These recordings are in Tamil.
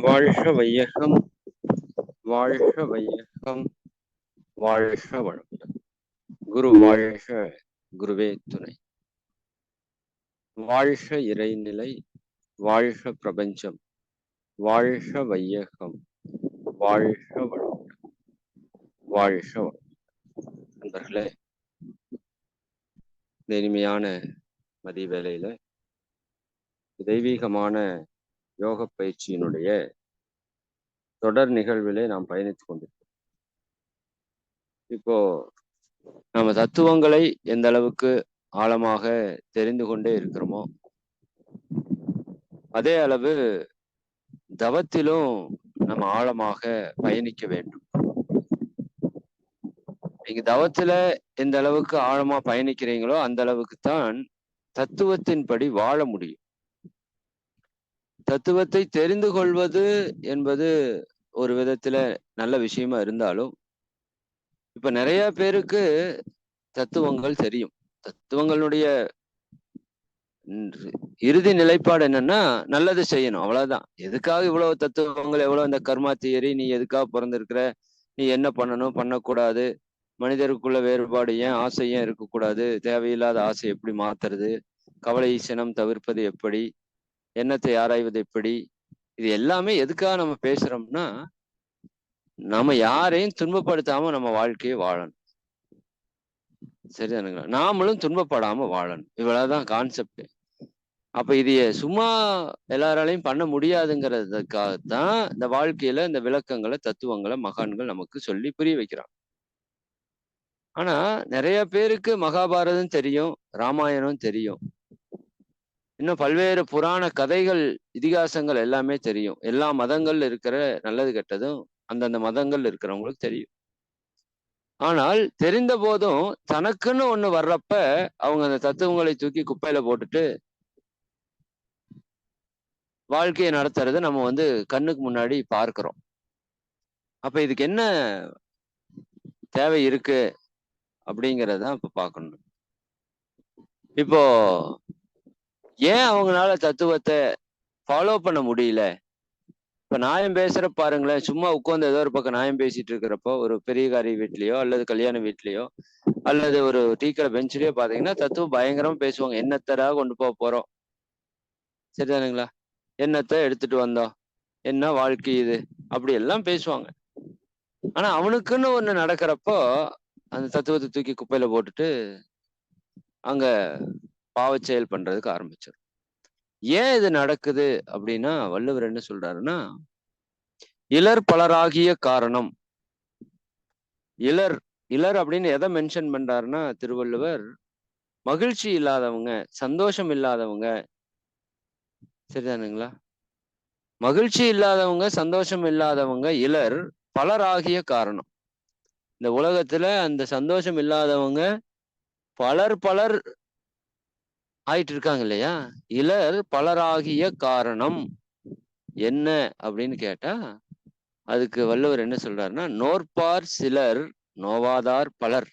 வாழ்க வையகம் வாழ்க வையகம் வாழ்க வளமுடன். குரு வாழ்க குருவே துணை. வாழ்க இறைநிலை வாழ்க பிரபஞ்சம் வாழ்க வையகம் வாழ்க வளமுடன். வாழ்க வளமுடன். நண்பர்களே இந்த இனிமையான மதிய வேலையில தெய்வீகமான யோக பயிற்சியினுடைய தொடர் நிகழ்விலே நாம் பயணித்துக் கொண்டிருக்கிறோம். இப்போ நம்ம தத்துவங்களை எந்த அளவுக்கு ஆழமாக தெரிந்து கொண்டே இருக்கிறோமோ அதே அளவு தவத்திலும் நம்ம ஆழமாக பயணிக்க வேண்டும். நீங்க தவத்துல எந்த அளவுக்கு ஆழமா பயணிக்கிறீங்களோ அந்த அளவுக்கு தான் தத்துவத்தின்படி வாழ முடியும். தத்துவத்தை தெரிந்து கொள்வது என்பது ஒரு விதத்துல நல்ல விஷயமா இருந்தாலும் இப்ப நிறைய பேருக்கு தத்துவங்கள் தெரியும். தத்துவங்களுடைய இறுதி நிலைப்பாடு என்னன்னா நல்லது செய்யணும் அவ்வளவுதான். எதுக்காக இவ்வளவு தத்துவங்கள் எவ்வளவு இந்த கர்மா தியரி நீ எதுக்காக பிறந்திருக்கிற நீ என்ன பண்ணணும் பண்ணக்கூடாது மனிதருக்குள்ள வேறுபாடு ஏன் ஆசை ஏன் இருக்கக்கூடாது தேவையில்லாத ஆசை எப்படி மாத்துறது கவலை சினம் தவிர்ப்பது எப்படி எண்ணத்தை ஆராய்வது எப்படி? இது எல்லாமே எதுக்காக நம்ம பேசுறோம்னா நம்ம யாரையும் துன்பப்படுத்தாம நம்ம வாழ்க்கையை வாழணும். சரிதானுங்களா நாமளும் துன்பப்படாம வாழணும். இவ்வளவுதான் கான்செப்ட் அப்ப இது சும்மா எல்லாராலையும் பண்ண முடியாதுங்கிறதுக்காகத்தான் இந்த வாழ்க்கையில இந்த விளக்கங்களை தத்துவங்களை மகான்கள் நமக்கு சொல்லி புரிய வைக்கிறாங்க. ஆனா நிறைய பேருக்கு மகாபாரதம் தெரியும் ராமாயணம் தெரியும். இன்னும் பல்வேறு புராண கதைகள் இதிகாசங்கள் எல்லாமே தெரியும். எல்லா மதங்கள்ல இருக்கிற நல்லது கெட்டதும் அந்தந்த மதங்கள் இருக்கிறவங்களுக்கு தெரியும். ஆனால் தெரிந்த போதும் தனக்குன்னு ஒண்ணு வர்றப்ப அவங்க அந்த தத்துவங்களை தூக்கி குப்பையில போட்டுட்டு வாழ்க்கையை நடத்துறத நம்ம வந்து கண்ணுக்கு முன்னாடி பார்க்கிறோம். அப்ப இதுக்கு என்ன தேவை இருக்கு அப்படிங்கறத இப்ப பார்க்கணும். இப்போ ஏன் அவங்களால தத்துவத்தை ஃபாலோ பண்ண முடியல? இப்ப நியாயம் பேசுற பாருங்களேன் சும்மா உட்காந்து ஏதோ ஒரு பக்கம் நியாயம் பேசிட்டு இருக்கிறப்போ ஒரு பெரியகாரி வீட்லயோ அல்லது கல்யாண வீட்லயோ அல்லது ஒரு டீக்கடை பெஞ்சிலயோ பாத்தீங்கன்னா தத்துவம் பயங்கரமா பேசுவாங்க. என்னத்தரா கொண்டு போக போறோம்? சரிதானுங்களா? என்னத்தை எடுத்துட்டு வந்தோம்? என்ன வாழ்க்கை இது? அப்படி எல்லாம் பேசுவாங்க. ஆனா அவனுக்குன்னு ஒண்ணு நடக்கிறப்போ அந்த தத்துவத்தை தூக்கி குப்பையில போட்டுட்டு அங்க பாவச்செயல் பண்றதுக்கு ஆரம்பிச்சிடும் ஏன் இது நடக்குது அப்படின்னா வள்ளுவர் என்ன சொல்றாருன்னா இளர் பலராகிய காரணம். இளர் இளர் அப்படின்னு எதை மென்ஷன் பண்றாருன்னா திருவள்ளுவர் மகிழ்ச்சி இல்லாதவங்க சந்தோஷம் இல்லாதவங்க. சரிதானுங்களா? மகிழ்ச்சி இல்லாதவங்க சந்தோஷம் இல்லாதவங்க இளர் பலராகிய காரணம். இந்த உலகத்துல அந்த சந்தோஷம் இல்லாதவங்க பலர் பலர் ஆயிட்டு இருக்காங்க இல்லையா இளர் பலராகிய காரணம் என்ன அப்படின்னு கேட்டா அதுக்கு வள்ளுவர் என்ன சொல்றாருன்னா நோற்பார் சிலர் நோவாதார் பலர்.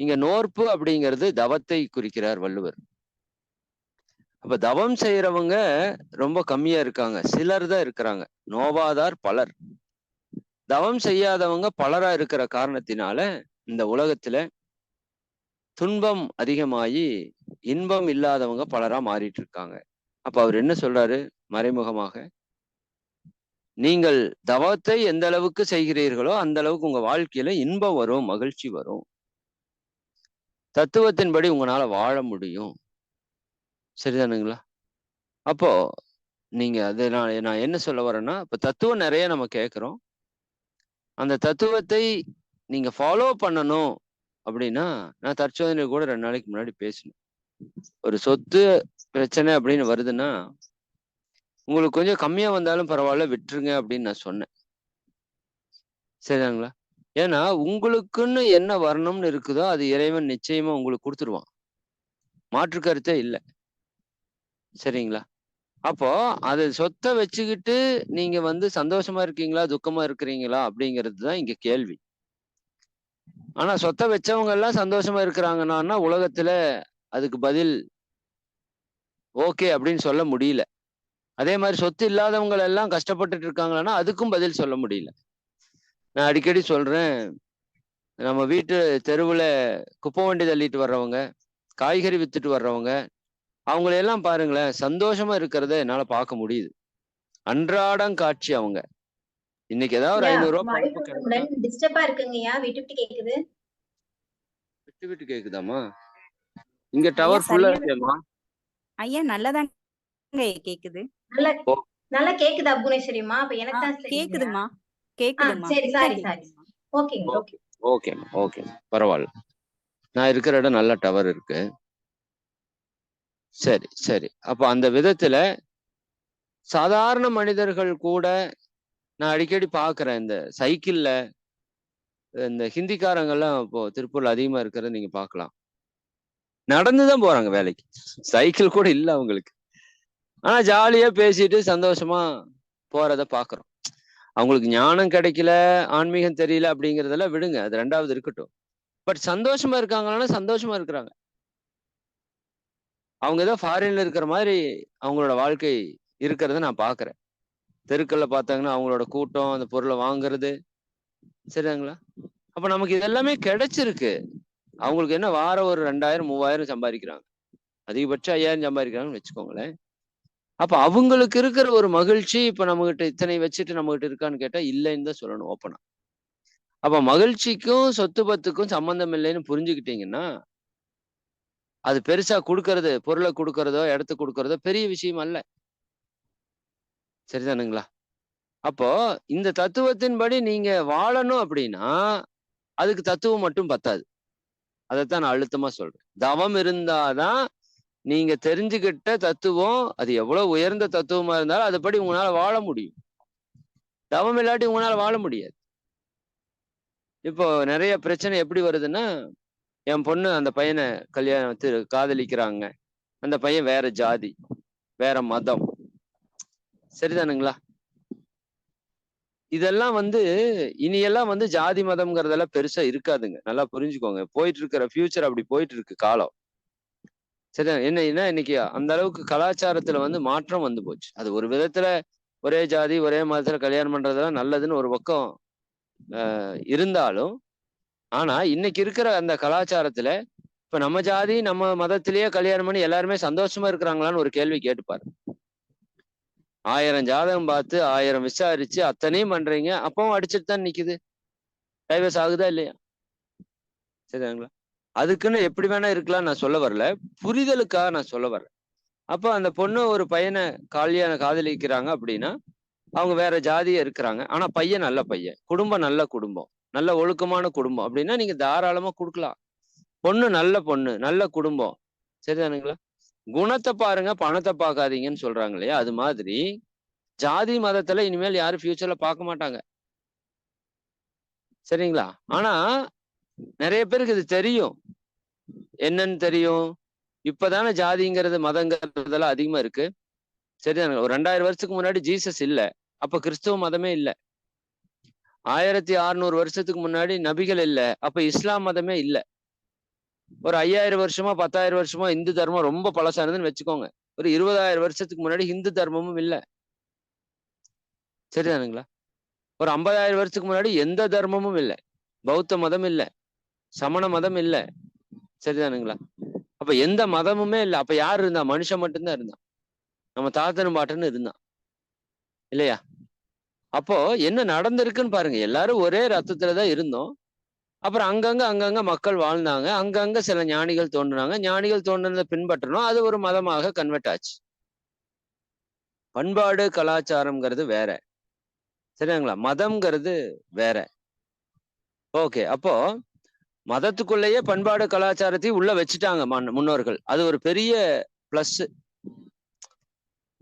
இங்க நோற்பு அப்படிங்கிறது தவத்தை குறிக்கிறார் வள்ளுவர். அப்ப தவம் செய்யறவங்க ரொம்ப கம்மியா இருக்காங்க. சிலர் தான் இருக்கிறாங்க. நோவாதார் பலர். தவம் செய்யாதவங்க பலரா இருக்கிற காரணத்தினால இந்த உலகத்துல துன்பம் அதிகமாகி இன்பம் இல்லாதவங்க பலரா மாறிட்டு இருக்காங்க அப்ப அவர் என்ன சொல்றாரு மறைமுகமாக? நீங்கள் தவத்தை எந்த அளவுக்கு செய்கிறீர்களோ அந்த அளவுக்கு உங்க வாழ்க்கையில இன்பம் வரும் மகிழ்ச்சி வரும். தத்துவத்தின்படி உங்களால வாழ முடியும். சரிதானுங்களா? அப்போ நீங்க அது நான் நான் என்ன சொல்ல வரேன்னா இப்ப தத்துவம் நிறைய நம்ம கேட்கிறோம் அந்த தத்துவத்தை நீங்க ஃபாலோ பண்ணணும். அப்படின்னா நான் தற்சோதனை கூட ரெண்டு நாளைக்கு முன்னாடி பேசினேன். ஒரு சொத்து பிரச்சனை அப்படின்னு வருதுன்னா உங்களுக்கு கொஞ்சம் கம்மியா வந்தாலும் பரவாயில்ல விட்டுருங்க அப்படின்னு நான் சொன்னேன். சரிதாங்களா? ஏன்னா உங்களுக்குன்னு என்ன வரணும்னு இருக்குதோ அது இறைவன் நிச்சயமா உங்களுக்கு கொடுத்துருவான். மாற்று கருத்தே இல்லை. சரிங்களா? அப்போ அது சொத்தை வச்சுக்கிட்டு நீங்க வந்து சந்தோஷமா இருக்கீங்களா துக்கமா இருக்கிறீங்களா அப்படிங்கிறது தான் இங்க கேள்வி. ஆனா சொத்தை வச்சவங்க எல்லாம் சந்தோஷமா இருக்கிறாங்கன்னா உலகத்துல அதுக்கு பதில் ஓகே அப்படின்னு சொல்ல முடியல. அதே மாதிரி சொத்து இல்லாதவங்க எல்லாம் கஷ்டப்பட்டுட்டு இருக்காங்களான்னா அதுக்கும் பதில் சொல்ல முடியல. நான் அடிக்கடி சொல்றேன் நம்ம வீட்டு தெருவுல குப்பை வண்டி தள்ளிட்டு வர்றவங்க காய்கறி வித்துட்டு வர்றவங்க அவங்களையெல்லாம் பாருங்களேன் சந்தோஷமா இருக்கிறத என்னால பார்க்க முடியுது. அன்றாடம் காட்சி அவங்க. இன்னைக்கு ஏதாவது ஒரு ஐநூறு ரூபாய் டிஸ்டர்பா இருக்குங்கய்யா விட்டு விட்டு கேக்குது. விட்டு விட்டு கேக்குதாமா இங்க டவர் ஃபுல்லா சரியா இருக்கேம்மா. ஐயா நல்லாதாங்க கேக்குது. நல்லா. நல்லா கேக்குதா புவனேஸ்வரிமா அப்ப எனக்கு தான். கேக்குதுமா கேக்குதுமா சரி, சாரி, சாரி. ஓகேங்க ஓகே ஓகேம்மா ஓகே பரவாயில்ல. நான் இருக்கிற இடம் நல்ல டவர் இருக்கு. சரி சரி. அப்போ அந்த விதத்துல சாதாரண மனிதர்கள் கூட நான் அடிக்கடி பார்க்குறேன். இந்த சைக்கிள்ல இந்த ஹிந்திக்காரங்கெல்லாம் இப்போ திருப்பூர்ல அதிகமா இருக்கிறத நீங்க பார்க்கலாம். நடந்துதான் போறாங்க வேலைக்கு. சைக்கிள் கூட இல்ல அவங்களுக்கு. ஆனா ஜாலியா பேசிட்டு சந்தோஷமா போறத பாக்குறோம் அவங்களுக்கு ஞானம் கிடைக்கல ஆன்மீகம் தெரியல அப்படிங்கிறதெல்லாம் விடுங்க. அது ரெண்டாவது இருக்கட்டும். பட் சந்தோஷமா இருக்காங்கன்னா சந்தோஷமா இருக்கிறாங்க. அவங்க ஏதோ ஃபாரின்ல இருக்கிற மாதிரி அவங்களோட வாழ்க்கை இருக்கிறத நான் பாக்குறேன் தெருக்கள்ல பார்த்தாங்கன்னா அவங்களோட கூட்டம் அந்த பொருளை வாங்குறது. சரிங்களா அப்ப நமக்கு இதெல்லாமே கிடைச்சிருக்கு. அவங்களுக்கு என்ன வாரம் ஒரு ரெண்டாயிரம் மூவாயிரம் சம்பாதிக்கிறாங்க. அதிகபட்சம் ஐயாயிரம் சம்பாதிக்கிறாங்கன்னு வச்சுக்கோங்களேன். அப்ப அவங்களுக்கு இருக்கிற ஒரு மகிழ்ச்சி இப்ப நம்ம கிட்ட இத்தனை வச்சுட்டு நம்மகிட்ட இருக்கான்னு கேட்டா இல்லைன்னு தான் சொல்லணும் ஓப்பனா. அப்ப மகிழ்ச்சிக்கும் சொத்து பத்துக்கும் சம்பந்தம் இல்லைன்னு புரிஞ்சுக்கிட்டீங்கன்னா அது பெருசா கொடுக்கறது பொருளை கொடுக்கறதோ இடத்த கொடுக்கறதோ பெரிய விஷயம் அல்ல. சரிதானுங்களா? அப்போ இந்த தத்துவத்தின்படி நீங்க வாழணும் அப்படின்னா அதுக்கு தத்துவம் மட்டும் பத்தாது. அதைத்தான் நான் அழுத்தமா சொல்றேன். தவம் இருந்தாதான் நீங்க தெரிஞ்சுக்கிட்ட தத்துவம் அது எவ்வளவு உயர்ந்த தத்துவமா இருந்தாலும் அதுபடி உங்களால வாழ முடியும். தவம் இல்லாட்டி உங்களால வாழ முடியாது. இப்போ நிறைய பிரச்சனை எப்படி வருதுன்னா என் பொண்ணு அந்த பையனை கல்யாணத்து காதலிக்கிறாங்க. அந்த பையன் வேற ஜாதி வேற மதம். சரிதானுங்களா? இதெல்லாம் வந்து இனியெல்லாம் வந்து ஜாதி மதம்ங்கிறதெல்லாம் பெருசா இருக்காதுங்க. நல்லா புரிஞ்சுக்கோங்க. போயிட்டு இருக்கிற ஃபியூச்சர் அப்படி போயிட்டு இருக்கு காலம். சரியா என்ன இன்னைக்கு அந்த அளவுக்கு கலாச்சாரத்துல வந்து மாற்றம் வந்து போச்சு. அது ஒரு விதத்துல ஒரே ஜாதி ஒரே மதத்துல கல்யாணம் பண்றதெல்லாம் நல்லதுன்னு ஒரு பக்கம் இருந்தாலும் ஆனா இன்னைக்கு இருக்கிற அந்த கலாச்சாரத்துல இப்ப நம்ம ஜாதி நம்ம மதத்திலேயே கல்யாணம் பண்ணி எல்லாருமே சந்தோஷமா இருக்கிறாங்களான்னு ஒரு கேள்வி கேட்டுப்பாரு. ஆயிரம் ஜாதகம் பார்த்து ஆயிரம் விசாரிச்சு அத்தனையும் பண்றீங்க. அப்பவும் அடிச்சுட்டு தான் நிக்குது. டைவர்ஸ் ஆகுதா இல்லையா? சரிங்களா அதுக்குன்னு எப்படி வேணா இருக்கலாம் நான் சொல்ல வரல. புரிதலுக்காக நான் சொல்ல வரேன் அப்போ அந்த பொண்ணு ஒரு பையனை காலியான காதலிக்கிறாங்க அப்படின்னா அவங்க வேற ஜாதியா இருக்கிறாங்க. ஆனா பையன் நல்ல பையன். குடும்பம் நல்ல குடும்பம். நல்ல ஒழுக்கமான குடும்பம். அப்படின்னா நீங்க தாராளமா கொடுக்கலாம். பொண்ணு நல்ல பொண்ணு நல்ல குடும்பம். சரிதானுங்களா? குணத்தை பாருங்க பணத்தை பார்க்காதீங்கன்னு சொல்றாங்க இல்லையா? அது மாதிரி ஜாதி மதத்துல இனிமேல் யாரும் ஃபியூச்சர்ல பார்க்க மாட்டாங்க. சரிங்களா? ஆனா நிறைய பேருக்கு இது தெரியும். என்னன்னு தெரியும்? இப்பதானே ஜாதிங்கிறது மதங்கிறதெல்லாம் அதிகமா இருக்கு. சரிதான? ஒரு ரெண்டாயிரம் வருஷத்துக்கு முன்னாடி ஜீசஸ் இல்ல. அப்ப கிறிஸ்துவ மதமே இல்ல. ஆயிரத்தி அறுநூறு வருஷத்துக்கு முன்னாடி நபிகள் இல்ல. அப்ப இஸ்லாம் மதமே இல்லை. ஒரு ஐயாயிரம் வருஷமா பத்தாயிரம் வருஷமா இந்து தர்மம் ரொம்ப பழசானதுன்னு வச்சுக்கோங்க. ஒரு இருபதாயிரம் வருஷத்துக்கு முன்னாடி இந்து தர்மமும் இல்ல. சரிதானுங்களா ஒரு ஐம்பதாயிரம் வருஷத்துக்கு முன்னாடி எந்த தர்மமும் இல்லை. பௌத்த மதம் இல்ல. சமண மதம் இல்ல. சரிதானுங்களா அப்ப எந்த மதமுமே இல்லை. அப்ப யார் இருந்தா? மனுஷன் மட்டும்தான் இருந்தான். நம்ம தாத்தனும் பாட்டன்னு இருந்தான். இல்லையா? அப்போ என்ன நடந்திருக்குன்னு பாருங்க. எல்லாரும் ஒரே ரத்தத்துலதான் இருந்தோம். அப்புறம் அங்கங்க அங்கங்க மக்கள் வாழ்ந்தாங்க. அங்கங்க சில ஞானிகள் தோன்றினாங்க. ஞானிகள் தோன்றினதை பின்பற்றணும். அது ஒரு மதமாக கன்வெர்ட் ஆச்சு. பண்பாடு கலாச்சாரம்ங்கிறது வேற. சரிங்களா? மதம்ங்கிறது வேற. ஓகே. அப்போ மதத்துக்குள்ளேயே பண்பாடு கலாச்சாரத்தையும் உள்ள வச்சுட்டாங்க முன்னோர்கள். அது ஒரு பெரிய பிளஸ்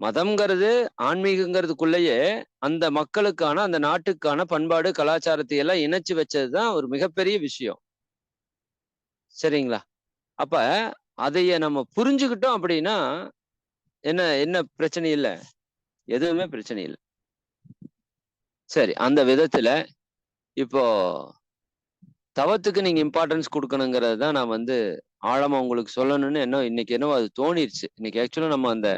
மதம்ங்கிறது ஆன்மீகங்கிறதுக்குள்ளேயே அந்த மக்களுக்கான அந்த நாட்டுக்கான பண்பாடு கலாச்சாரத்தை எல்லாம் இணைச்சு வச்சதுதான் ஒரு மிகப்பெரிய விஷயம். சரிங்களா? அப்ப அதைய நம்ம புரிஞ்சுக்கிட்டோம் அப்படின்னா என்ன என்ன பிரச்சனை இல்லை? எதுவுமே பிரச்சனை இல்லை. சரி அந்த விதத்துல இப்போ தவத்துக்கு நீங்க இம்பார்ட்டன்ஸ் கொடுக்கணுங்கிறது தான் நான் வந்து ஆழமா உங்களுக்கு சொல்லணும்னு என்ன இன்னைக்கு என்னவோ அது தோணிருச்சு. இன்னைக்கு ஆக்சுவலா நம்ம அந்த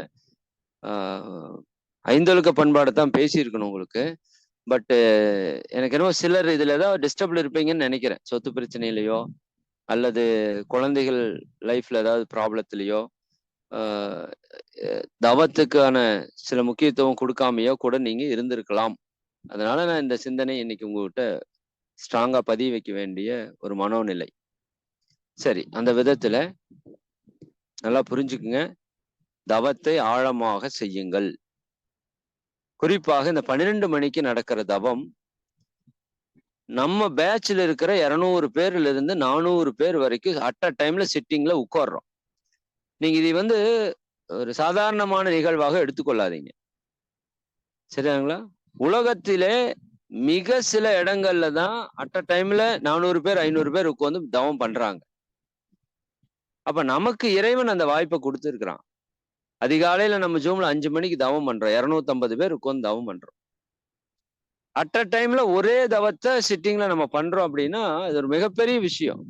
ஐந்தொழுக்க பண்பாடு தான் பேசியிருக்கணும் உங்களுக்கு. பட்டு எனக்கு என்னவோ சிலர் இதில் ஏதாவது டிஸ்டர்ப்ல இருப்பீங்கன்னு நினைக்கிறேன். சொத்து பிரச்சனையிலையோ அல்லது குழந்தைகள் லைஃப்ல ஏதாவது ப்ராப்ளத்திலையோ தவத்துக்கான சில முக்கியத்துவம் கொடுக்காமையோ கூட நீங்க இருந்திருக்கலாம். அதனால நான் இந்த சிந்தனை இன்னைக்கு உங்ககிட்ட ஸ்ட்ராங்கா பதிய வைக்க வேண்டிய ஒரு மனோநிலை. சரி அந்த விதத்துல நல்லா புரிஞ்சுக்குங்க. தவத்தை ஆழமாக செய்யுங்கள். குறிப்பாக இந்த பன்னிரெண்டு மணிக்கு நடக்கிற தவம் நம்ம பேட்ச்ல இருக்கிற இருநூறு பேர்ல இருந்து நானூறு பேர் வரைக்கும் அட் அ டைம்ல சிட்டிங்ல உட்கார்றோம். நீங்க இதை வந்து ஒரு சாதாரணமான நிகழ்வாக எடுத்துக்கொள்ளாதீங்க. சரியாங்களா உலகத்திலே மிக சில இடங்கள்ல தான் அட் அ டைம்ல நானூறு பேர் ஐநூறு பேர் உட்காந்து தவம் பண்றாங்க. அப்ப நமக்கு இறைவன் அந்த வாய்ப்பை கொடுத்துருக்கிறான். அதிகாலையில நம்ம ஜூம்ல அஞ்சு மணிக்கு தவம் பண்றோம். இருநூத்தம்பது பேர் உட்காந்து தவம் பண்றோம். அட் அ டைம்ல ஒரே தவத்தை சிட்டிங்ல நம்ம பண்றோம் அப்படின்னா இது ஒரு மிகப்பெரிய விஷயம்.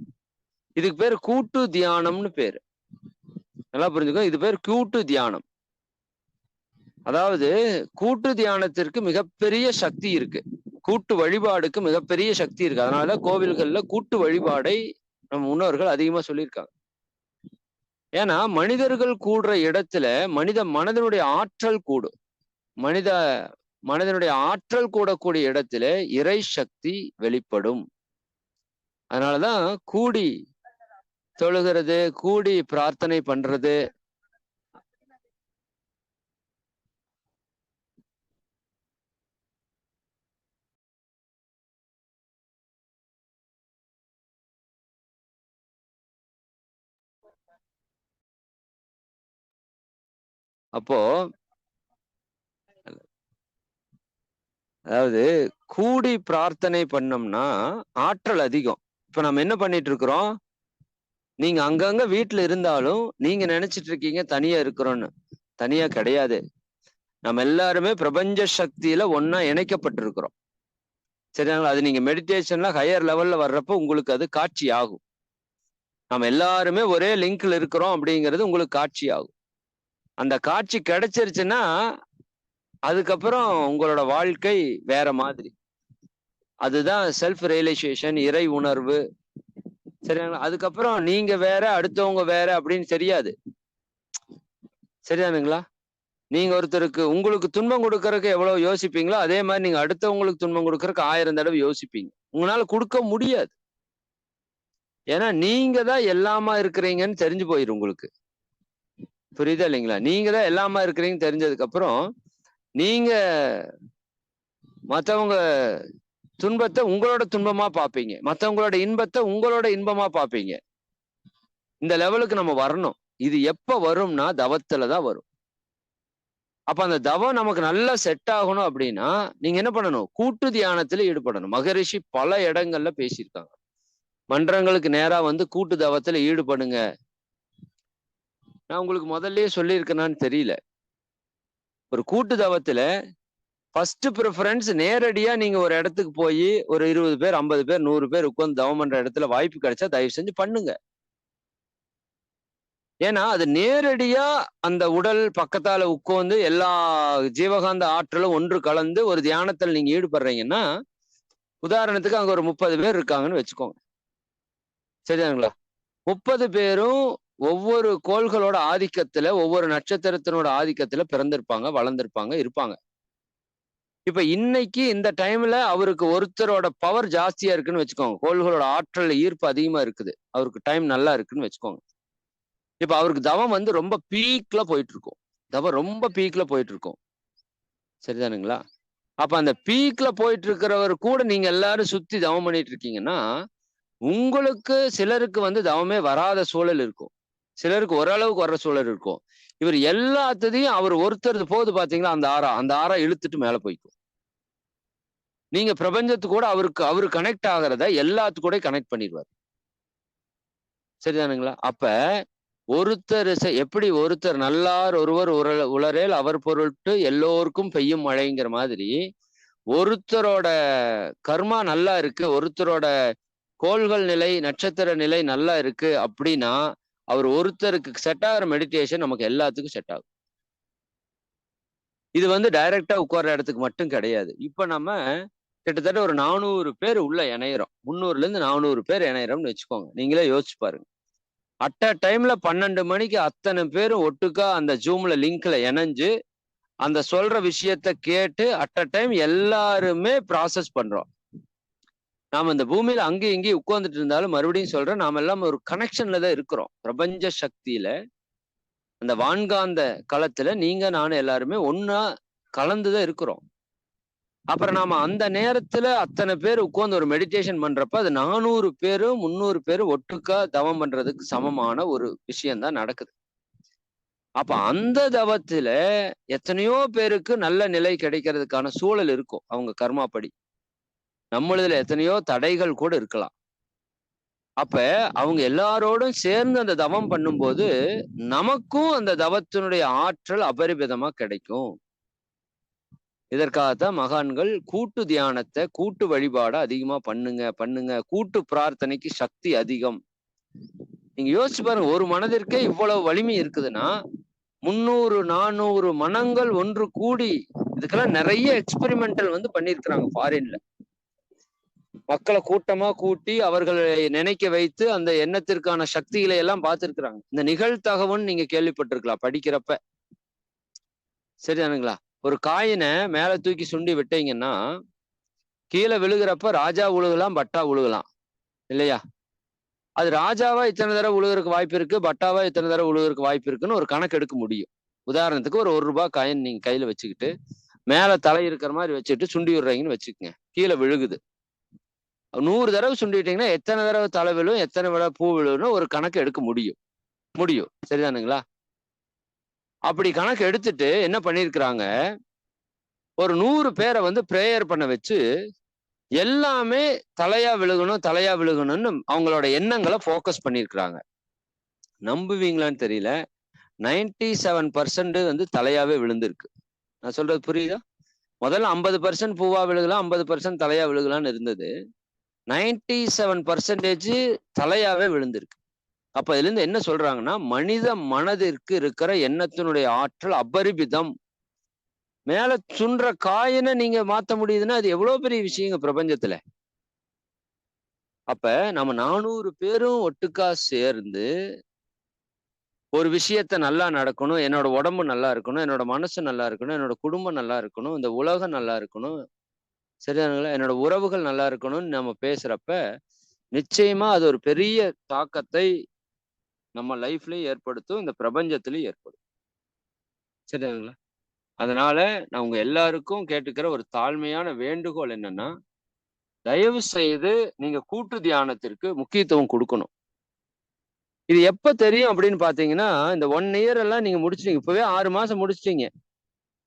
இதுக்கு பேர் கூட்டு தியானம்னு பேரு. நல்லா புரிஞ்சுக்கோ இது பேர் கூட்டு தியானம். அதாவது கூட்டு தியானத்திற்கு மிகப்பெரிய சக்தி இருக்கு. கூட்டு வழிபாடுக்கு மிகப்பெரிய சக்தி இருக்கு. அதனாலதான் கோவில்கள்ல கூட்டு வழிபாடை நம்ம முன்னோர்கள் அதிகமா சொல்லியிருக்காங்க. ஏன்னா மனிதர்கள் கூடுற இடத்துல மனித மனதனுடைய ஆற்றல் கூடும். மனித மனதனுடைய ஆற்றல் கூடக்கூடிய இடத்துல இறை சக்தி வெளிப்படும். அதனாலதான் கூடி தொழுகிறது கூடி பிரார்த்தனை பண்றது அப்போ அதாவது கூடி பிரார்த்தனை பண்ணோம்னா ஆற்றல் அதிகம். இப்ப நம்ம என்ன பண்ணிட்டு இருக்கிறோம்? நீங்க அங்கங்க வீட்டுல இருந்தாலும் நீங்க நினைச்சிட்டு இருக்கீங்க தனியா இருக்கிறோன்னு தனியா கிடையாது. நம்ம எல்லாருமே பிரபஞ்ச சக்தியில ஒன்னா இணைக்கப்பட்டிருக்கிறோம். சரிங்களா? அது நீங்க மெடிடேஷன்ல ஹையர் லெவல்ல வர்றப்போ உங்களுக்கு அது காட்சி ஆகும் நம்ம எல்லாருமே ஒரே லிங்க்ல இருக்கிறோம் அப்படிங்கிறது உங்களுக்கு காட்சி ஆகும் அந்த காட்சி கிடைச்சிருச்சுன்னா அதுக்கப்புறம் உங்களோட வாழ்க்கை வேற மாதிரி. அதுதான் செல்ஃப் ரியலைசேஷன் இறை உணர்வு. சரிங்களா? அதுக்கப்புறம் நீங்க வேற அடுத்தவங்க வேற அப்படின்னு தெரியாது. சரிதானுங்களா? நீங்க ஒருத்தருக்கு உங்களுக்கு துன்பம் கொடுக்கறதுக்கு எவ்வளவு யோசிப்பீங்களோ அதே மாதிரி நீங்க அடுத்தவங்களுக்கு துன்பம் கொடுக்கறதுக்கு ஆயிரம் தடவை யோசிப்பீங்க. உங்களால கொடுக்க முடியாது. ஏன்னா நீங்க தான் எல்லாமா இருக்கிறீங்கன்னு தெரிஞ்சு போயிரு உங்களுக்கு. புரியுதா இல்லைங்களா? நீங்க தான் எல்லாமா இருக்கிறீங்கன்னு தெரிஞ்சதுக்கு அப்புறம் நீங்க மத்தவங்க துன்பத்தை உங்களோட துன்பமா பார்ப்பீங்க மத்தவங்களோட இன்பத்தை உங்களோட இன்பமா பார்ப்பீங்க இந்த லெவலுக்கு நம்ம வரணும். இது எப்ப வரும்னா தவத்துல தான் வரும். அப்ப அந்த தவம் நமக்கு நல்லா செட் ஆகணும் அப்படின்னா நீங்க என்ன பண்ணணும்? கூட்டு தியானத்துல ஈடுபடணும். மகரிஷி பல இடங்கள்ல பேசியிருக்காங்க. மன்றங்களுக்கு நேரா வந்து கூட்டு தவத்துல ஈடுபடுங்க. நான் உங்களுக்கு முதல்ல சொல்லியிருக்கேனான்னு தெரியல. ஒரு கூட்டு தவத்தில் ஃபர்ஸ்ட் ப்ரிஃபரன்ஸ் நேரடியாக நீங்கள் ஒரு இடத்துக்கு போய் ஒரு இருபது பேர் ஐம்பது பேர் நூறு பேர் உட்காந்து தவம் பண்ணுற இடத்துல வாய்ப்பு கிடைச்சா தயவு செஞ்சு பண்ணுங்க. ஏன்னா அது நேரடியாக அந்த உடல் பக்கத்தால் உட்காந்து எல்லா ஜீவகாந்த ஆற்றலும் ஒன்று கலந்து ஒரு தியானத்தில் நீங்கள் ஈடுபடுறீங்கன்னா உதாரணத்துக்கு அங்கே ஒரு முப்பது பேர் இருக்காங்கன்னு வச்சுக்கோங்க. சரிதாங்களா முப்பது பேரும் ஒவ்வொரு கோள்களோட ஆதிக்கத்துல ஒவ்வொரு நட்சத்திரத்தினோட ஆதிக்கத்துல பிறந்திருப்பாங்க வளர்ந்திருப்பாங்க இருப்பாங்க. இப்ப இன்னைக்கு இந்த டைம்ல அவருக்கு ஒருத்தரோட பவர் ஜாஸ்தியா இருக்குன்னு வச்சுக்கோங்க. கோள்களோட ஆற்றல் ஈர்ப்பு அதிகமா இருக்குது. அவருக்கு டைம் நல்லா இருக்குன்னு வச்சுக்கோங்க. இப்ப அவருக்கு தவம் வந்து ரொம்ப பீக்ல போயிட்டு இருக்கும் தவம் ரொம்ப பீக்ல போயிட்டு இருக்கும் சரிதானுங்களா? அப்ப அந்த பீக்ல போயிட்டு இருக்கிறவர் கூட நீங்க எல்லாரும் சுத்தி தவம் பண்ணிட்டு இருக்கீங்கன்னா உங்களுக்கு சிலருக்கு வந்து தவமே வராத சூழல் இருக்கும். சிலருக்கு ஓரளவுக்கு வர்ற சூழல் இருக்கும். இவர் எல்லாத்தையும் அவர் ஒருத்தர் போது பாத்தீங்களா அந்த ஆறா அந்த ஆறா இழுத்துட்டு மேல போய்க்கும். நீங்க பிரபஞ்சத்து கூட அவருக்கு அவரு கனெக்ட் ஆகிறத எல்லாத்து கூட கனெக்ட் பண்ணிடுவார் சரிதானுங்களா? அப்ப ஒருத்தர் எப்படி ஒருத்தர் நல்லார் ஒருவர் உர- உளரேல் அவர் பொருட்டு எல்லோருக்கும் பெய்யும் மழைங்கிற மாதிரி ஒருத்தரோட கர்மா நல்லா இருக்கு ஒருத்தரோட கோள்கள் நிலை நட்சத்திர நிலை நல்லா இருக்கு அப்படின்னா அவர் ஒருத்தருக்கு செட் ஆகிற மெடிடேஷன் நமக்கு எல்லாத்துக்கும் செட் ஆகும். இது வந்து டைரக்டா உட்கார்ற இடத்துக்கு மட்டும் கிடையாது. இப்ப நம்ம கிட்டத்தட்ட ஒரு நானூறு பேர் உள்ள இணையிறோம். முந்நூறுல இருந்து நானூறு பேர் இணையிறோம்னு வச்சுக்கோங்க. நீங்களே யோசிச்சு பாருங்க. அட் அ டைம்ல பன்னெண்டு மணிக்கு அத்தனை பேரும் ஒட்டுக்கா அந்த ஜூம்ல லிங்க்ல இணைஞ்சு அந்த சொல்ற விஷயத்த கேட்டு அட் அ டைம் எல்லாருமே ப்ராசஸ் பண்றோம். நாம இந்த பூமியில அங்கேயும் இங்கேயும் உட்கார்ந்துட்டு இருந்தாலும் மறுபடியும் சொல்றேன் நாம எல்லாம் ஒரு கனெக்ஷன்ல தான் இருக்கிறோம். பிரபஞ்ச சக்தியில அந்த வான்காந்த களத்துல நீங்க நானும் எல்லாருமே ஒன்னா கலந்துதான் இருக்கிறோம். அப்புறம் நாம அந்த நேரத்துல அத்தனை பேர் உட்கார்ந்து ஒரு மெடிடேஷன் பண்றப்ப அது நானூறு பேரும் முந்நூறு பேரும் ஒட்டுக்கா தவம் பண்றதுக்கு சமமான ஒரு விஷயம்தான் நடக்குது. அப்ப அந்த தவத்துல எத்தனையோ பேருக்கு நல்ல நிலை கிடைக்கிறதுக்கான சூழல் இருக்கும். அவங்க கர்மாப்படி நம்மளுதுல எத்தனையோ தடைகள் கூட இருக்கலாம். அப்ப அவங்க எல்லாரோடும் சேர்ந்து அந்த தவம் பண்ணும்போது நமக்கும் அந்த தவத்தினுடைய ஆற்றல் அபரிமிதமா கிடைக்கும். இதற்காகத்தான் மகான்கள் கூட்டு தியானத்தை கூட்டு வழிபாட அதிகமா பண்ணுங்க பண்ணுங்க. கூட்டு பிரார்த்தனைக்கு சக்தி அதிகம். நீங்க யோசிச்சு பாருங்க ஒரு மனதிற்கே இவ்வளவு வலிமை இருக்குதுன்னா முன்னூறு நானூறு மனங்கள் ஒன்று கூடி இதுக்கெல்லாம் நிறைய எக்ஸ்பெரிமெண்டல் வந்து பண்ணியிருக்கிறாங்க ஃபாரின்ல மக்களை கூட்டமா கூட்டி அவர்களை நினைக்க வைத்து அந்த எண்ணத்திற்கான சக்திகளை எல்லாம் பார்த்திருக்கிறாங்க. இந்த நிகழ்தகவுன்னு நீங்க கேள்விப்பட்டிருக்கலாம் படிக்கிறப்ப. சரிதானுங்களா? ஒரு காயினை மேல தூக்கி சுண்டி விட்டீங்கன்னா கீழே விழுகிறப்ப ராஜா உழுகலாம் பட்டா உழுகலாம். இல்லையா? அது ராஜாவா இத்தனை தடவை உழுகிறதுக்கு வாய்ப்பு இருக்கு பட்டாவா இத்தனை தடவை உழுகிறதுக்கு வாய்ப்பு இருக்குன்னு ஒரு கணக்கு எடுக்க முடியும். உதாரணத்துக்கு ஒரு ஒரு ரூபாய் காயின் நீங்க கையில வச்சுக்கிட்டு மேல தலை இருக்கிற மாதிரி வச்சுட்டு சுண்டி விடுறீங்கன்னு வச்சுக்கோங்க. கீழே விழுகுது. நூறு தடவை சுண்டிட்டீங்கன்னா எத்தனை தடவை தலை விழும் எத்தனை தடவை பூ விழுன்னு ஒரு கணக்கு எடுக்க முடியும். முடியும். சரிதானுங்களா? அப்படி கணக்கு எடுத்துட்டு என்ன பண்ணியிருக்கிறாங்க? ஒரு நூறு பேரை வந்து ப்ரேயர் பண்ண வச்சு எல்லாமே தலையா விழுகணும் தலையா விழுகணும்னு அவங்களோட எண்ணங்களை ஃபோக்கஸ் பண்ணியிருக்கிறாங்க. நம்புவீங்களான்னு தெரியல. நைன்டி செவன் பர்சன்ட் வந்து தலையாவே விழுந்திருக்கு. நான் சொல்றது புரியுதா? முதல்ல ஐம்பது பர்சன்ட் பூவா விழுகலாம் ஐம்பது பர்சன்ட் தலையா விழுகலாம்னு இருந்தது. நைன்டி செவன் பர்சன்டேஜ் தலையாவே விழுந்திருக்கு. அப்ப இதுல இருந்து என்ன சொல்றாங்கன்னா மனித மனதிற்கு இருக்கிற எண்ணத்தினுடைய ஆற்றல் அபரிபிதம் மேல சுன்ற காயினை நீங்க மாத்த முடியுதுன்னா அது எவ்வளவு பெரிய விஷயங்க பிரபஞ்சத்துல? அப்ப நம்ம நானூறு பேரும் ஒட்டுக்கா சேர்ந்து ஒரு விஷயத்த நல்லா நடக்கணும் என்னோட உடம்பு நல்லா இருக்கணும் என்னோட மனசு நல்லா இருக்கணும் என்னோட குடும்பம் நல்லா இருக்கணும் இந்த உலகம் நல்லா இருக்கணும் சரிதானுங்களா? என்னோட உறவுகள் நல்லா இருக்கணும்னு நம்ம பேசுறப்ப நிச்சயமா அது ஒரு பெரிய தாக்கத்தை நம்ம லைஃப்லயும் ஏற்படுத்தும் இந்த பிரபஞ்சத்திலயும் ஏற்படும். சரிதானுங்களா? அதனால நான் உங்க எல்லாருக்கும் கேட்டுக்கிற ஒரு தாழ்மையான வேண்டுகோள் என்னன்னா தயவு செய்து நீங்க கூட்டு தியானத்திற்கு முக்கியத்துவம் கொடுக்கணும். இது எப்ப தெரியும் அப்படின்னு பாத்தீங்கன்னா இந்த ஒன் இயர் எல்லாம் நீங்க முடிச்சிட்டீங்க. இப்பவே ஆறு மாசம் முடிச்சிட்டீங்க.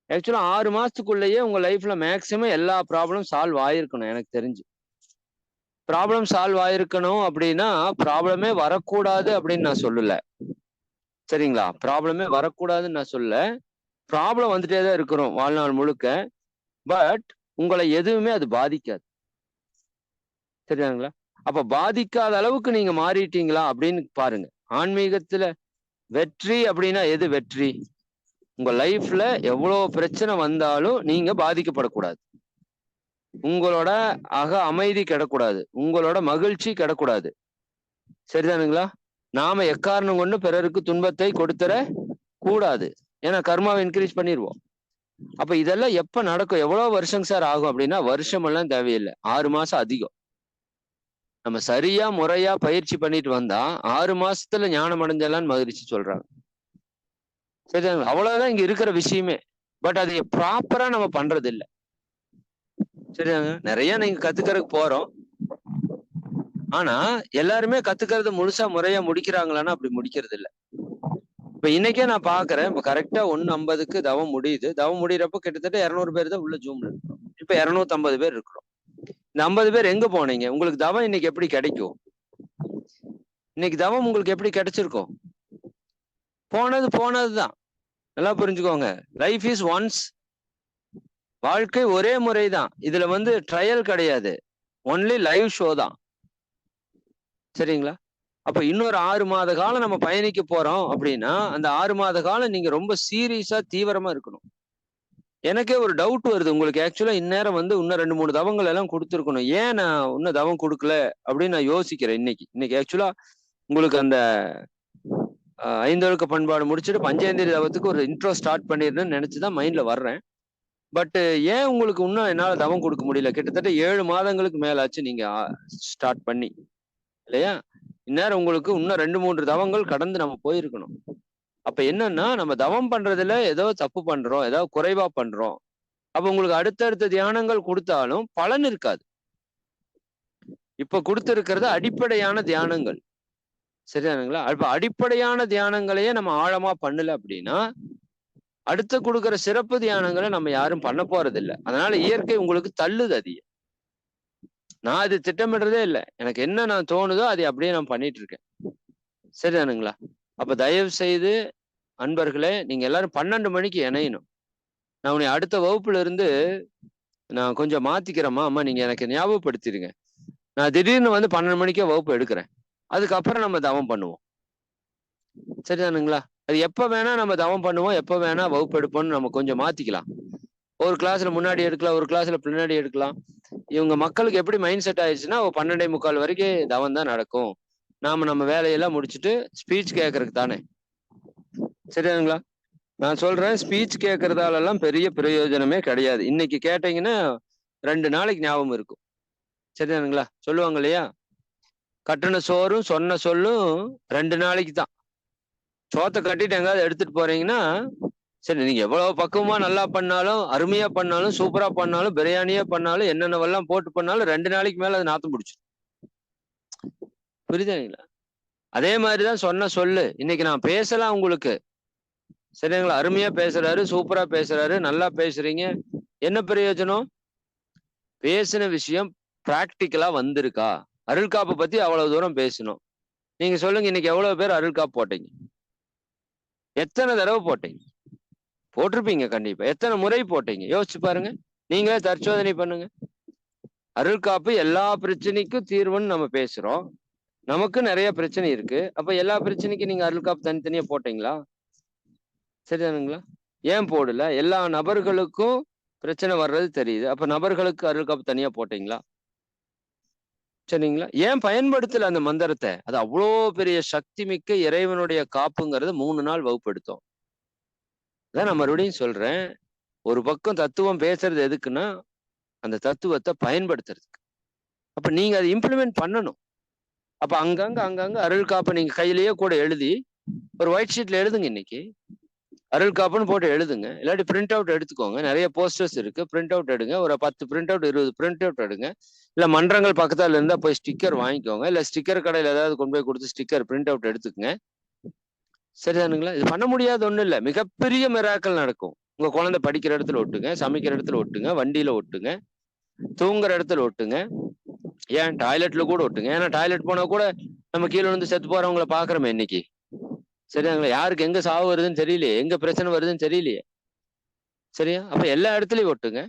ஆக்சுவலா ஆறு மாசத்துக்குள்ளேயே உங்க லைஃப்ல மேக்சிமம் எல்லா ப்ராப்ளம் சால்வ் ஆயிருக்கணும் எனக்கு தெரிஞ்சு. ப்ராப்ளம் சால்வ் ஆயிருக்கணும் அப்படின்னா ப்ராப்ளமே வரக்கூடாது அப்படின்னு நான் சொல்லல. சரிங்களா? ப்ராப்ளமே வரக்கூடாதுன்னு நான் சொல்லலை. ப்ராப்ளம் வந்துட்டே தான் இருக்கிறோம் வாழ்நாள் முழுக்க. பட் உங்களை எதுவுமே அது பாதிக்காது. சரியாங்களா அப்ப பாதிக்காத அளவுக்கு நீங்க மாறிட்டீங்களா அப்படின்னு பாருங்க. ஆன்மீகத்துல வெற்றி அப்படின்னா எது வெற்றி? உங்க லைஃப்ல எவ்வளவு பிரச்சனை வந்தாலும் நீங்க பாதிக்கப்படக்கூடாது. உங்களோட அக அமைதி கெடக்கூடாது. உங்களோட மகிழ்ச்சி கிடக்கூடாது. சரிதானுங்களா? நாம எக்காரணம் கொண்டு பிறருக்கு துன்பத்தை கொடுத்துற கூடாது. ஏன்னா கர்மாவை இன்க்ரீஸ் பண்ணிடுவோம் அப்ப இதெல்லாம் எப்ப நடக்கும்? எவ்வளவு வருஷம் சார் ஆகும் அப்படின்னா வருஷம் எல்லாம் தேவையில்லை. ஆறு மாசம் அதிகம். நம்ம சரியா முறையா பயிற்சி பண்ணிட்டு வந்தா ஆறு மாசத்துல ஞானம் அடைஞ்சலான்னு மகிழ்ச்சி சொல்றாங்க. அவ்வளவுதான் இங்க இருக்கிற விஷயமே. பட் அதை ப்ராப்பரா நம்ம பண்றது இல்ல சரியாங்க நிறைய நீங்க கத்துக்கிறதுக்கு போறோம். ஆனா எல்லாருமே கத்துக்கிறது முழுசா முறையா முடிக்கிறாங்களான்னா அப்படி முடிக்கிறது இல்ல இப்ப இன்னைக்கே நான் பாக்குறேன். இப்ப கரெக்டா ஒன்னு ஐம்பதுக்கு தவம் முடியுது. தவம் முடியிறப்ப கிட்டத்தட்ட இருநூறு பேர் தான் உள்ள ஜூம்ல இருக்கிறோம். இப்ப இருநூத்தி ஐம்பது பேர் இருக்கிறோம். இந்த ஐம்பது பேர் எங்க போனீங்க? உங்களுக்கு தவம் இன்னைக்கு எப்படி கிடைக்கும்? இன்னைக்கு தவம் உங்களுக்கு எப்படி கிடைச்சிருக்கும்? போனது போனது தான் நல்லா புரிஞ்சுக்கோங்க. லைஃப் இஸ் ஒன்ஸ் வாழ்க்கை ஒரே முறை தான் இதுல வந்து ட்ரையல் கிடையாது. ஒன்லி லைவ் ஷோ தான். சரிங்களா? அப்ப இன்னொரு ஆறு மாத காலம் நம்ம பயணிக்க போறோம் அப்படின்னா அந்த ஆறு மாத காலம் நீங்க ரொம்ப சீரியஸா தீவிரமா இருக்கணும். எனக்கே ஒரு டவுட் வருது. உங்களுக்கு ஆக்சுவலா இந்நேரம் வந்து இன்னும் ரெண்டு மூணு தவங்கள் எல்லாம் கொடுத்துருக்கணும். ஏன் நான் இன்னும் தவம் கொடுக்கல அப்படின்னு நான் யோசிக்கிறேன் இன்னைக்கு. இன்னைக்கு ஆக்சுவலா உங்களுக்கு அந்த ஐந்தொழுக்க பண்பாடு முடிச்சுட்டு பஞ்சேந்திரி தவத்துக்கு ஒரு இன்ட்ரோ ஸ்டார்ட் பண்ணிடணும்னு நினச்சி தான் மைண்ட்ல வர்றேன். பட் ஏன் உங்களுக்கு இன்னும் என்னால தவம் கொடுக்க முடியல? கிட்டத்தட்ட ஏழு மாதங்களுக்கு மேலாச்சு நீங்க ஸ்டார்ட் பண்ணி. இல்லையா? இந்நேரம் உங்களுக்கு இன்னும் ரெண்டு மூன்று தவங்கள் கடந்து நம்ம போயிருக்கணும். அப்ப என்னன்னா நம்ம தவம் பண்றதுல ஏதோ தப்பு பண்றோம் ஏதோ குறைவா பண்றோம். அப்ப உங்களுக்கு அடுத்தடுத்த தியானங்கள் கொடுத்தாலும் பலன் இருக்காது. இப்ப கொடுத்துருக்கிறது அடிப்படையான தியானங்கள். சரிதானுங்களா அப்ப அடிப்படையான தியானங்களையே நம்ம ஆழமா பண்ணல அப்படின்னா அடுத்து கொடுக்குற சிறப்பு தியானங்களை நம்ம யாரும் பண்ண போறது அதனால இயற்கை உங்களுக்கு தள்ளுது அதிக நான் அது திட்டமிடுறதே இல்லை. எனக்கு என்ன நான் தோணுதோ அதை அப்படியே நான் பண்ணிட்டு இருக்கேன். சரிதானுங்களா அப்ப தயவு செய்து அன்பர்களே நீங்க எல்லாரும் பன்னெண்டு மணிக்கு இணையணும். நான் உன்னை அடுத்த வகுப்புல இருந்து நான் கொஞ்சம் மாத்திக்கிறேம்மா. அம்மா நீங்க எனக்கு ஞாபகப்படுத்திடுங்க. நான் திடீர்னு வந்து பன்னெண்டு மணிக்கே வகுப்பு எடுக்கிறேன். அதுக்கப்புறம் நம்ம தவம் பண்ணுவோம். சரிதானுங்களா? அது எப்போ வேணா நம்ம தவம் பண்ணுவோம் எப்போ வேணா வகுப்பு எடுப்போம்னு நம்ம கொஞ்சம் மாத்திக்கலாம். ஒரு கிளாஸ்ல முன்னாடி எடுக்கலாம் ஒரு கிளாஸ்ல பின்னாடி எடுக்கலாம். இவங்க மக்களுக்கு எப்படி மைண்ட் செட் ஆயிடுச்சுன்னா பன்னெண்டே முக்கால் வரைக்கும் தவம் தான் நடக்கும். நாம நம்ம வேலையெல்லாம் முடிச்சுட்டு ஸ்பீச் கேட்கறதுக்கு தானே. சரியானுங்களா நான் சொல்றேன் ஸ்பீச் கேட்கறதாலெல்லாம் பெரிய பிரயோஜனமே கிடையாது. இன்னைக்கு கேட்டீங்கன்னா ரெண்டு நாளைக்கு ஞாபகம் இருக்கும். சரிதானுங்களா? சொல்லுவாங்க இல்லையா? கட்டின சோறும் சொன்ன சொல்லும் ரெண்டு நாளைக்கு தான் சோத்தை கட்டிட்டு எங்காவது எடுத்துட்டு போறீங்கன்னா சரி நீங்க எவ்வளவு பக்குவமா நல்லா பண்ணாலும் அருமையா பண்ணாலும் சூப்பரா பண்ணாலும் பிரியாணியா பண்ணாலும் என்னென்னவெல்லாம் போட்டு பண்ணாலும் ரெண்டு நாளைக்கு மேல அது நாத்தம் பிடிச்சிடும் புரியுதுங்களா அதே மாதிரிதான் சொன்ன சொல்லு. இன்னைக்கு நான் பேசலாம் உங்களுக்கு. சரிங்களா? அருமையா பேசுறாரு சூப்பரா பேசுறாரு நல்லா பேசுறீங்க. என்ன பிரயோஜனம்? பேசின விஷயம் பிராக்டிக்கலா வந்திருக்கா? அருள் காப்பை பத்தி அவ்வளவு தூரம் பேசணும். நீங்க சொல்லுங்க இன்னைக்கு எவ்வளவு பேர் அருள் காப்பு போட்டீங்க? எத்தனை தடவை போட்டீங்க? போட்டிருப்பீங்க கண்டிப்பா. எத்தனை முறை போட்டீங்க? யோசிச்சு பாருங்க. நீங்களே தற்சோதனை பண்ணுங்க. அருள் காப்பு எல்லா பிரச்சனைக்கும் தீர்வுன்னு நம்ம பேசுறோம். நமக்கு நிறைய பிரச்சனை இருக்கு. அப்ப எல்லா பிரச்சனைக்கும் நீங்க அருள் காப்பு தனித்தனியா போட்டீங்களா? சரிதானுங்களா? ஏன் போடல? எல்லா நபர்களுக்கும் பிரச்சனை வர்றது தெரியுது. அப்ப நபர்களுக்கு அருள் காப்பு தனியா போட்டீங்களா? சரிங்களா? ஏன் பயன்படுத்தல அந்த மந்திரத்தை? அது அவ்வளோ பெரிய சக்தி மிக்க இறைவனுடைய காப்புங்கிறது மூணு நாள் வகுப்படுத்தும். அதான் நான் மறுபடியும் சொல்றேன். ஒரு பக்கம் தத்துவம் பேசுறது எதுக்குன்னா அந்த தத்துவத்தை பயன்படுத்துறதுக்கு. அப்ப நீங்க அதை இம்ப்ளிமெண்ட் பண்ணணும். அப்ப அங்கங்க அங்கங்க அருள் காப்பை நீங்க கையிலேயே கூட எழுதி ஒரு ஒயிட் ஷீட்ல எழுதுங்க இன்னைக்கு. அருள் காப்புன்னு போட்டு எழுதுங்க. இல்லாட்டி பிரிண்ட் அவுட் எடுத்துக்கோங்க. நிறைய போஸ்டர்ஸ் இருக்கு. பிரிண்ட் அவுட் எடுங்க. ஒரு பத்து பிரிண்ட் அவுட் இருபது பிரிண்ட் அவுட் எடுங்க. இல்ல மன்றங்கள் பக்கத்தால இருந்தா போய் ஸ்டிக்கர் வாங்கிக்கோங்க. இல்ல ஸ்டிக்கர் கடையில ஏதாவது கொண்டு போய் கொடுத்து ஸ்டிக்கர் பிரிண்ட் அவுட் எடுத்துக்கங்க. சரிதானுங்களா இது பண்ண முடியாத ஒன்றும் இல்ல. மிகப்பெரிய மிராக்கள் நடக்கும். உங்க குழந்தை படிக்கிற இடத்துல ஒட்டுங்க. சமைக்கிற இடத்துல ஒட்டுங்க. வண்டியில ஒட்டுங்க. தூங்குற இடத்துல ஒட்டுங்க. ஏன்? டாய்லெட்ல கூட ஒட்டுங்க. ஏன்னா டாய்லெட் போனா கூட நம்ம கீழே வந்து செத்து போறவங்களை பாக்குறோமே இன்னைக்கு. சரியாங்களா யாருக்கு எங்க சாவு வருதுன்னு தெரியலையே. எங்க பிரச்சனை வருதுன்னு தெரியலையே. சரியா? அப்ப எல்லா இடத்துலயும் ஒட்டுங்க.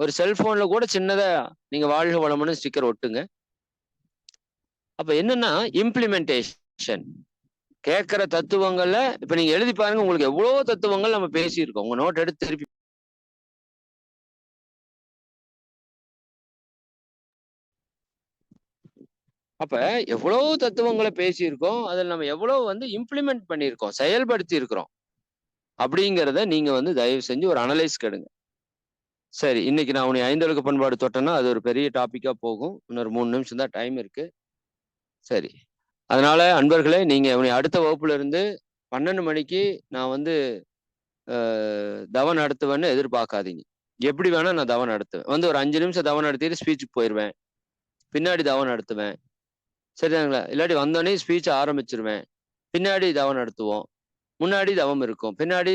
ஒரு செல்போன்ல கூட சின்னதா நீங்க வாழ்க வளமுன்னு ஸ்டிக்கர் ஒட்டுங்க. அப்ப என்னன்னா இம்ப்ளிமெண்டேஷன் கேட்கிற தத்துவங்கள்ல இப்ப நீங்க எழுதி பாருங்க உங்களுக்கு எவ்வளவு தத்துவங்கள் நம்ம பேசியிருக்கோம். உங்க நோட் எடுத்து திருப்பி அப்ப எவ்வளவு தத்துவங்களை பேசியிருக்கோம் அதில் நம்ம எவ்வளவு வந்து இம்ப்ளிமெண்ட் பண்ணியிருக்கோம் செயல்படுத்தி இருக்கிறோம் அப்படிங்கிறத நீங்க வந்து தயவு செஞ்சு ஒரு அனலைஸ் கெடுங்க. சரி இன்னைக்கு நான் உன்னை ஐந்தொழுக்க பண்பாடு தொட்டேன்னா அது ஒரு பெரிய டாப்பிக்காக போகும். இன்னொரு மூணு நிமிஷம் தான் டைம் இருக்கு. சரி அதனால அன்பர்களே நீங்க உன்னை அடுத்த வகுப்புல இருந்து பன்னெண்டு மணிக்கு நான் வந்து தவம் நடத்துவேன்னு எதிர்பார்க்காதீங்க. எப்படி வேணா நான் தவம் நடத்துவேன். வந்து ஒரு அஞ்சு நிமிஷம் தவம் நடத்திட்டு ஸ்பீச்சுக்கு போயிடுவேன் பின்னாடி தவம் நடத்துவேன். சரிதானுங்களா? இல்லாட்டி வந்தோடனே ஸ்பீச் ஆரம்பிச்சிருவேன். பின்னாடி தவம் நடத்துவோம். முன்னாடி தவம் இருக்கும். பின்னாடி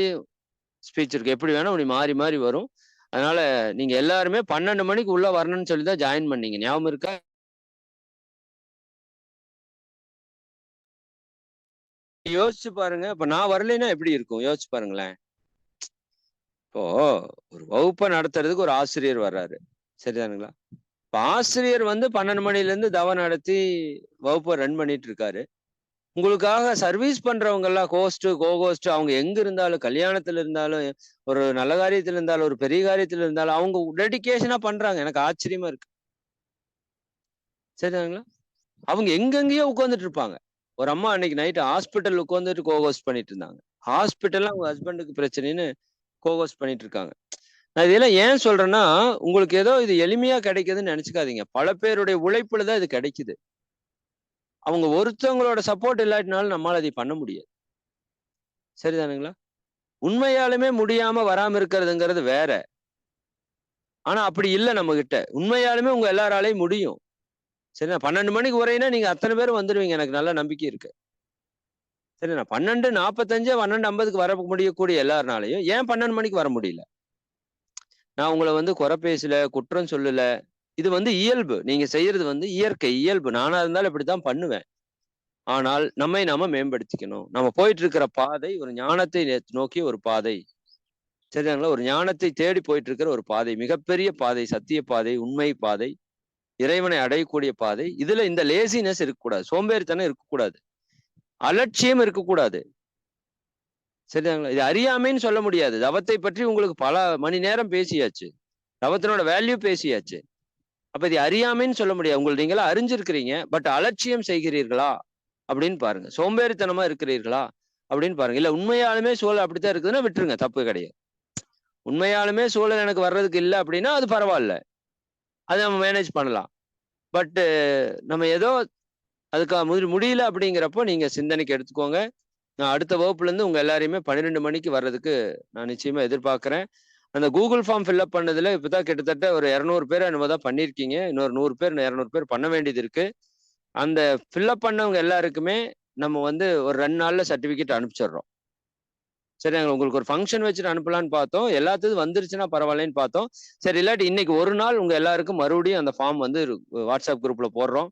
ஸ்பீச் இருக்கு. எப்படி வேணா அப்படி மாறி மாறி வரும். அதனால நீங்க எல்லாருமே பன்னெண்டு மணிக்கு உள்ள வரணும்னு சொல்லி தான் ஜாயின் பண்ணீங்க. ஞாபகம் இருக்கா? யோசிச்சு பாருங்க. இப்ப நான் வரலைன்னா எப்படி இருக்கும்? யோசிச்சு பாருங்களேன். இப்போ ஒரு வகுப்பை நடத்துறதுக்கு ஒரு ஆசிரியர் வர்றாரு. சரிதானுங்களா? இப்ப ஆசிரியர் வந்து பன்னெண்டு மணில இருந்து தவம் நடத்தி வகுப்பை ரன் பண்ணிட்டு இருக்காரு உங்களுக்காக சர்வீஸ் பண்றவங்க எல்லாம் கோஸ்ட் கோகோஸ்ட் அவங்க எங்க இருந்தாலும் கல்யாணத்துல இருந்தாலும் ஒரு நல்ல காரியத்துல இருந்தாலும் ஒரு பெரிய காரியத்துல இருந்தாலும் அவங்க டெடிக்கேஷனா பண்றாங்க. எனக்கு ஆச்சரியமா இருக்கு. சரிதாங்களா? அவங்க எங்கெங்கேயோ உட்காந்துட்டு இருப்பாங்க ஒரு அம்மா அன்னைக்கு நைட்டு ஹாஸ்பிட்டல் உட்காந்துட்டு கோகோஸ்ட் பண்ணிட்டு இருந்தாங்க ஹாஸ்பிட்டல்ல அவங்க ஹஸ்பண்டுக்கு பிரச்சனைன்னு கோகோஸ்ட் பண்ணிட்டு இருக்காங்க நான் இதெல்லாம் ஏன் சொல்றேன்னா உங்களுக்கு ஏதோ இது எளிமையா கிடைக்குதுன்னு நினைச்சுக்காதீங்க. பல பேருடைய உழைப்புல தான் இது கிடைக்குது. அவங்க ஒருத்தவங்களோட சப்போர்ட் இல்லாட்டினாலும் நம்மளால அதை பண்ண முடியாது. சரிதானுங்களா? உண்மையாலுமே முடியாம வராம இருக்கிறதுங்கிறது வேற. ஆனா அப்படி இல்லை நம்ம கிட்ட உண்மையாலுமே உங்க எல்லாராலையும் முடியும். சரிண்ணா பன்னெண்டு மணிக்கு உரையினா நீங்க அத்தனை பேரும் வந்துடுவீங்க. எனக்கு நல்ல நம்பிக்கை இருக்கு. சரிண்ணா பன்னெண்டு நாற்பத்தஞ்சு பன்னெண்டு ஐம்பதுக்கு வர முடியக்கூடிய எல்லாருனாலையும் ஏன் பன்னெண்டு மணிக்கு வர முடியல? நான் உங்களை வந்து குறை பேசல குற்றம் சொல்லல. இது வந்து இயல்பு. நீங்க செய்யறது வந்து இயற்கை இயல்பு. நானா இருந்தாலும் இப்படித்தான் பண்ணுவேன். ஆனால் நம்மை நாம மேம்படுத்திக்கணும். நம்ம போயிட்டு இருக்கிற பாதை ஒரு ஞானத்தை நே- நோக்கி ஒரு பாதை. சரிங்களா ஒரு ஞானத்தை தேடி போயிட்டு இருக்கிற ஒரு பாதை. மிகப்பெரிய பாதை சத்திய பாதை உண்மை பாதை இறைவனை அடையக்கூடிய பாதை. இதுல இந்த லேசினஸ் இருக்கக்கூடாது. சோம்பேறித்தனம் இருக்கக்கூடாது. அலட்சியம் இருக்கக்கூடாது. சரிதாங்களா இது அறியாமைன்னு சொல்ல முடியாது. தவத்தை பற்றி உங்களுக்கு பல மணி நேரம் பேசியாச்சு. தவத்தினோட வேல்யூ பேசியாச்சு. அப்ப இது அறியாமைன்னு சொல்ல முடியாது. உங்களை நீங்களா அறிஞ்சிருக்கிறீங்க பட் அலட்சியம் செய்கிறீர்களா? அப்படின்னு பாருங்க. சோம்பேறித்தனமா இருக்கிறீர்களா? அப்படின்னு பாருங்க. இல்ல உண்மையாலுமே சூழல் அப்படித்தான் இருக்குதுன்னா விட்டுருங்க. தப்பு கிடையாது. உண்மையாலுமே சூழல் எனக்கு வர்றதுக்கு இல்லை அப்படின்னா அது பரவாயில்ல. அதை நம்ம மேனேஜ் பண்ணலாம். பட்டு நம்ம ஏதோ அதுக்கு முடி- முடியல அப்படிங்கிறப்போ நீங்க சிந்தனைக்கு எடுத்துக்கோங்க. நான் அடுத்த வகுப்புலேருந்து உங்கள் எல்லாரையுமே பன்னிரெண்டு மணிக்கு வர்றதுக்கு நான் நிச்சயமாக எதிர்பார்க்குறேன். அந்த கூகுள் ஃபார்ம் ஃபில்அப் இப்போ தான் கிட்டத்தட்ட ஒரு இரநூறு பேர் என்னமோ தான் பண்ணியிருக்கீங்க. இன்னொரு நூறு பேர் இரநூறு பேர் பண்ண வேண்டியது இருக்குது அந்த ஃபில்அப் பண்ணவங்க எல்லாருக்குமே நம்ம வந்து ஒரு ரெண்டு நாளில் சர்டிஃபிகேட் அனுப்பிச்சிடுறோம். சரி நாங்கள் உங்களுக்கு ஒரு ஃபங்க்ஷன் வச்சுட்டு அனுப்பலான்னு பார்த்தோம். எல்லாத்துக்கும் வந்துருச்சுன்னா பரவாயில்லன்னு பார்த்தோம். சரி இல்லாட்டி இன்னைக்கு ஒரு நாள் உங்கள் எல்லாருக்கும் மறுபடியும் அந்த ஃபார்ம் வந்து வாட்ஸ்அப் குரூப்பில் போடுறோம்.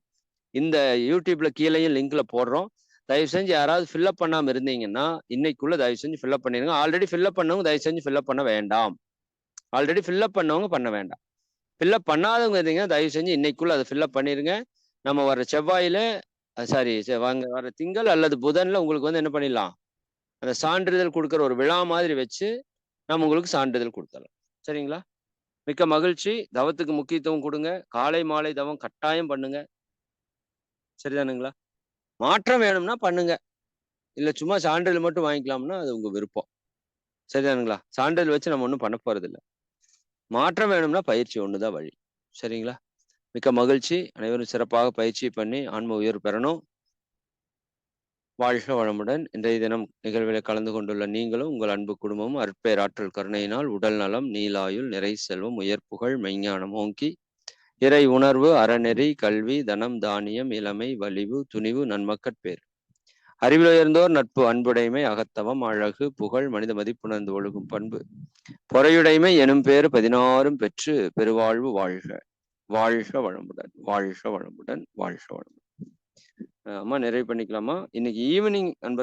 இந்த யூடியூப்ல கீழேயும் லிங்க்ல போடுறோம். தயவு செஞ்சு யாராவது ஃபில்அப் பண்ணாமல் இருந்தீங்கன்னா இன்னைக்குள்ள தயவு செஞ்சு ஃபில்அப் பண்ணிடுங்க. ஆல்ரெடி ஃபில்அப் பண்ணவங்க தயவு செஞ்சு ஃபில்அப் பண்ண வேண்டாம். ஆல்ரெடி ஃபில்அப் பண்ணவங்க பண்ண வேண்டாம். ஃபில்அப் பண்ணாதவங்க இருந்தீங்கன்னா தயவு செஞ்சு இன்னைக்குள்ள அதை ஃபில்அப் பண்ணிடுங்க. நம்ம வர செவ்வாயில சாரி வாங்க வர திங்கள் அல்லது புதன்ல உங்களுக்கு வந்து என்ன பண்ணிடலாம்? அந்த சான்றிதழ் கொடுக்குற ஒரு விழா மாதிரி வச்சு நம்ம உங்களுக்கு சான்றிதழ் கொடுத்துடலாம். சரிங்களா? மிக்க மகிழ்ச்சி. தவத்துக்கு முக்கியத்துவம் கொடுங்க. காலை மாலை தவம் கட்டாயம் பண்ணுங்க. சரிதானுங்களா? மாற்றம் வேணும்னா பண்ணுங்க. இல்ல சும்மா சான்றிதழ் மட்டும் வாங்கிக்கலாம்னா அது உங்க விருப்பம். சரிதானுங்களா? சான்றிதழ் வச்சு நம்ம ஒன்றும் பண்ண போறது மாற்றம் வேணும்னா பயிற்சி ஒண்ணுதான் வழி. சரிங்களா? மிக்க மகிழ்ச்சி. அனைவரும் சிறப்பாக பயிற்சி பண்ணி ஆன்ம உயர்வு பெறணும். வாழ்க வளமுடன். இன்றைய தினம் நிகழ்வில் கலந்து கொண்டுள்ள நீங்களும் உங்கள் அன்பு குடும்பமும் அற்பேராற்றல் கருணையினால் உடல் நலம் நீலாயுள் நிறை செல்வம் உயர்ப்புகழ் மெய்ஞானம் ஓங்கி இறை உணர்வு அறநெறி கல்வி தனம் தானியம் இளமை வலிவு துணிவு நன்மக்கட்பேர் அறிவில் உயர்ந்தோர் நட்பு அன்புடைமை அகத்தவம் அழகு புகழ் மனித மதிப்புணர்ந்து ஒழுகும் பண்பு. பொறையுடைமை எனும் பேர் பதினாறும் பெற்று பெருவாழ்வு வாழ்க. வாழ்க வளமுடன் வாழ்க வளமுடன் வாழ்க வளமுடன். அம்மா நிறைவு பண்ணிக்கலாமா? இன்னைக்கு ஈவினிங் அன்பர்